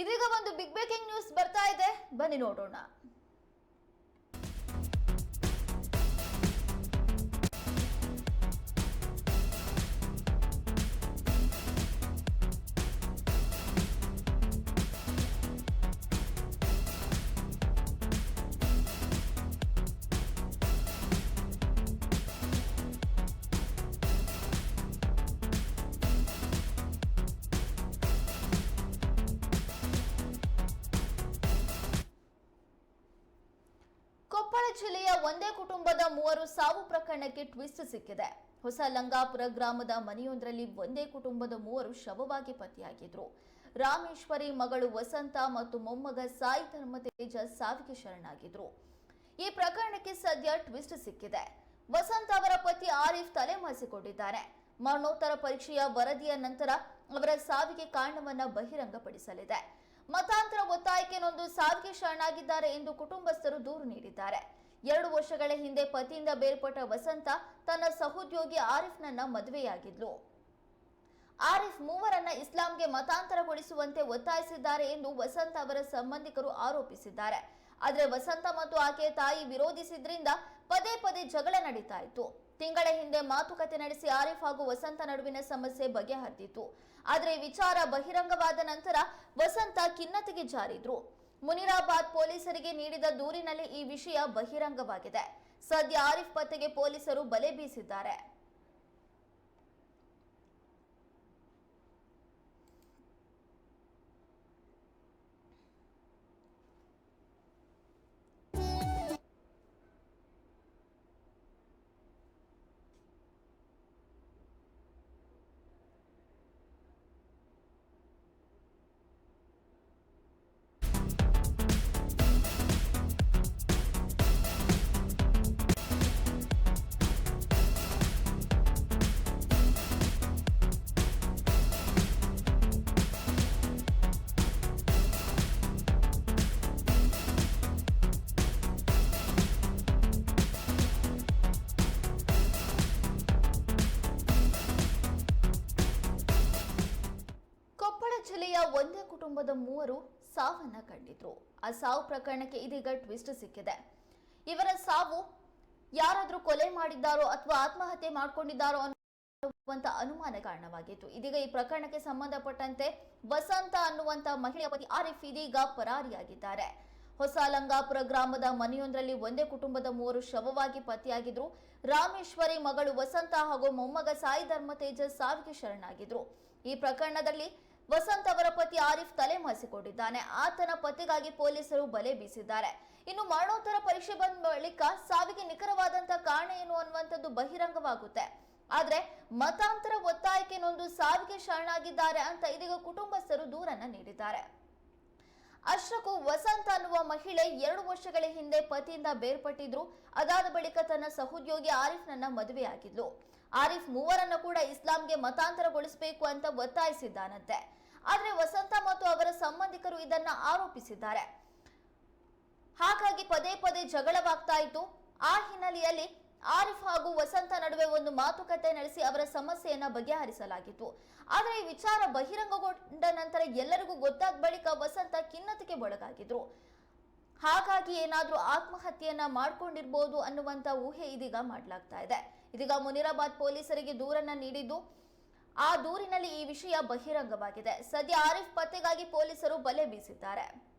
ಇದೀಗ ಒಂದು big breaking news ಬರ್ತಾ ಇದೆ. ಬನ್ನಿ ನೋಡೋಣ. ಕೊಪ್ಪಳ ಜಿಲ್ಲೆಯ ಒಂದೇ ಕುಟುಂಬದ ಮೂವರು ಸಾವು ಪ್ರಕರಣಕ್ಕೆ ಟ್ವಿಸ್ಟ್ ಸಿಕ್ಕಿದೆ. ಹೊಸ ಲಂಗಾಪುರ ಗ್ರಾಮದ ಮನೆಯೊಂದರಲ್ಲಿ ಒಂದೇ ಕುಟುಂಬದ ಮೂವರು ಶವವಾಗಿ ಪತ್ತೆಯಾಗಿದ್ರು. ರಾಮೇಶ್ವರಿ ಮಗಳು ವಸಂತ ಮತ್ತು ಮೊಮ್ಮಗ ಸಾಯಿ ಧರ್ಮತೇಜ ಸಾವಿಗೆ ಶರಣಾಗಿದ್ರು. ಈ ಪ್ರಕರಣಕ್ಕೆ ಸದ್ಯ ಟ್ವಿಸ್ಟ್ ಸಿಕ್ಕಿದೆ. ವಸಂತ ಅವರ ಪತಿ ಆರಿಫ್ ತಲೆಮರೆಸಿಕೊಂಡಿದ್ದಾರೆ. ಮರಣೋತ್ತರ ಪರೀಕ್ಷೆಯ ವರದಿಯ ನಂತರ ಅವರ ಸಾವಿಗೆ ಕಾರಣವನ್ನ ಬಹಿರಂಗಪಡಿಸಲಿದೆ. ಮತಾಂತರ ಒತ್ತಾಯಕ್ಕೆ ನೊಂದು ಸಾವಿಗೆ ಶರಣಾಗಿದ್ದಾರೆ ಎಂದು ಕುಟುಂಬಸ್ಥರು ದೂರು ನೀಡಿದ್ದಾರೆ. ಎರಡು ವರ್ಷಗಳ ಹಿಂದೆ ಪತಿಯಿಂದ ಬೇರ್ಪಟ್ಟ ವಸಂತ ತನ್ನ ಸಹೋದ್ಯೋಗಿ ಆರಿಫ್ನನ್ನ ಮದುವೆಯಾಗಿದ್ಲು. ಆರಿಫ್ ಮೂವರನ್ನ ಇಸ್ಲಾಂಗೆ ಮತಾಂತರಗೊಳಿಸುವಂತೆ ಒತ್ತಾಯಿಸಿದ್ದಾರೆ ಎಂದು ವಸಂತ ಅವರ ಸಂಬಂಧಿಕರು ಆರೋಪಿಸಿದ್ದಾರೆ. ಆದರೆ ವಸಂತ ಮತ್ತು ಆಕೆಯ ತಾಯಿ ವಿರೋಧಿಸಿದ್ರಿಂದ ಪದೇ ಪದೇ ಜಗಳ ನಡೀತಾ ಇತ್ತು. ತಿಂಗಳ ಹಿಂದೆ ಮಾತುಕತೆ ನಡೆಸಿ ಆರಿಫ್ ಹಾಗೂ ವಸಂತ ನಡುವಿನ ಸಮಸ್ಯೆ ಬಗೆಹರಿದಿತ್ತು. ಆದರೆ ವಿಚಾರ ಬಹಿರಂಗವಾದ ನಂತರ ವಸಂತ ಖಿನ್ನತೆಗೆ ಜಾರಿದ್ರು. ಮುನಿರಾಬಾದ್ ಪೊಲೀಸರಿಗೆ ನೀಡಿದ ದೂರಿನಲ್ಲಿ ಈ ವಿಷಯ ಬಹಿರಂಗವಾಗಿದೆ. ಸದ್ಯ ಆರಿಫ್ ಪತ್ತೆಗೆ ಪೊಲೀಸರು ಬಲೆ ಬೀಸಿದ್ದಾರೆ. ಒಂದೇ ಕುಟುಂಬದ ಮೂವರು ಸಾವನ್ನ ಕಂಡಿದ್ರು. ಆ ಸಾವು ಪ್ರಕರಣಕ್ಕೆ ಇದೀಗ ಟ್ವಿಸ್ಟ್ ಸಿಕ್ಕಿದೆ. ಇವರ ಸಾವು ಯಾರಾದರೂ ಕೊಲೆ ಮಾಡಿದ್ದಾರೋ ಅಥವಾ ಆತ್ಮಹತ್ಯೆ ಮಾಡ್ಕೊಂಡಿದ್ದಾರೋ ಅನ್ನುವಂತ ಅನುಮಾನ ಕಾರಣವಾಗಿತ್ತು. ಇದೀಗ ಈ ಪ್ರಕರಣಕ್ಕೆ ಸಂಬಂಧಪಟ್ಟಂತೆ ವಸಂತ ಅನ್ನುವಂತ ಮಹಿಳೆಯ ಪತಿ ಆರಿಫ್ ಇದೀಗ ಪರಾರಿಯಾಗಿದ್ದಾರೆ. ಹೊಸ ಲಂಗಾಪುರ ಗ್ರಾಮದ ಮನೆಯೊಂದರಲ್ಲಿ ಒಂದೇ ಕುಟುಂಬದ ಮೂವರು ಶವವಾಗಿ ಪತಿಯಾಗಿದ್ರು ರಾಮೇಶ್ವರಿ ಮಗಳು ವಸಂತ ಹಾಗೂ ಮೊಮ್ಮಗ ಸಾಯಿ ಧರ್ಮ ತೇಜಸ್ ಸಾವಿಗೆ ಶರಣಾಗಿದ್ರು. ಈ ಪ್ರಕರಣದಲ್ಲಿ ವಸಂತ ಅವರ ಪತಿ ಆರಿಫ್ ತಲೆ ಮರೆಸಿಕೊಂಡಿದ್ದಾನೆ ಆತನ ಪತಿಗಾಗಿ ಪೊಲೀಸರು ಬಲೆ ಬೀಸಿದ್ದಾರೆ. ಇನ್ನು ಮರಣೋತ್ತರ ಪರೀಕ್ಷೆ ಬಂದ ಬಳಿಕ ಸಾವಿಗೆ ನಿಖರವಾದಂತಹ ಕಾರಣ ಏನು ಅನ್ನುವಂಥದ್ದು ಬಹಿರಂಗವಾಗುತ್ತೆ. ಆದ್ರೆ ಮತಾಂತರ ಒತ್ತಾಯಕ್ಕೆ ನೊಂದು ಸಾವಿಗೆ ಶರಣಾಗಿದ್ದಾರೆ ಅಂತ ಇದೀಗ ಕುಟುಂಬಸ್ಥರು ದೂರನ್ನ ನೀಡಿದ್ದಾರೆ. ಅಶ್ರಕು ವಸಂತ ಅನ್ನುವ ಮಹಿಳೆ ಎರಡು ವರ್ಷಗಳ ಹಿಂದೆ ಪತಿಯಿಂದ ಬೇರ್ಪಟ್ಟಿದ್ರು. ಅದಾದ ಬಳಿಕ ತನ್ನ ಸಹೋದ್ಯೋಗಿ ಆರಿಫ್ನನ್ನ ಮದುವೆಯಾಗಿದ್ಲು. ಆರಿಫ್ ಮೂವರನ್ನ ಕೂಡ ಇಸ್ಲಾಂಗೆ ಮತಾಂತರಗೊಳಿಸಬೇಕು ಅಂತ ಒತ್ತಾಯಿಸಿದ್ದಾನಂತೆ. ಆದ್ರೆ ವಸಂತ ಮತ್ತು ಅವರ ಸಂಬಂಧಿಕರು ಇದನ್ನ ಆರೋಪಿಸಿದ್ದಾರೆ. ಹಾಗಾಗಿ ಪದೇ ಪದೇ ಜಗಳವಾಗ್ತಾ ಇತ್ತು. ಆ ಹಿನ್ನೆಲೆಯಲ್ಲಿ ಆರಿಫ್ ಹಾಗೂ ವಸಂತ ನಡುವೆ ಒಂದು ಮಾತುಕತೆ ನಡೆಸಿ ಅವರ ಸಮಸ್ಯೆಯನ್ನ ಬಗೆಹರಿಸಲಾಗಿತ್ತು. ಆದರೆ ಈ ವಿಚಾರ ಬಹಿರಂಗಗೊಂಡ ನಂತರ ಎಲ್ಲರಿಗೂ ಗೊತ್ತಾದ ಬಳಿಕ ವಸಂತ ಖಿನ್ನತೆಗೆ ಒಳಗಾಗಿದ್ರು. ಹಾಗಾಗಿ ಏನಾದರೂ ಆತ್ಮಹತ್ಯೆಯನ್ನ ಮಾಡ್ಕೊಂಡಿರ್ಬೋದು ಅನ್ನುವಂತ ಊಹೆ ಇದೀಗ ಮಾಡಲಾಗ್ತಾ ಇದೆ. ಇದೀಗ ಮುನಿರಾಬಾದ್ ಪೊಲೀಸರಿಗೆ ದೂರನ್ನ ನೀಡಿದ್ದು ಆ ದೂರಿನಲ್ಲಿ ಈ ವಿಷಯ ಬಹಿರಂಗವಾಗಿದೆ. ಸದ್ಯ ಆರಿಫ್ ಪತ್ತೆಗಾಗಿ ಪೊಲೀಸರು ಬಲೆ ಬೀಸಿದ್ದಾರೆ.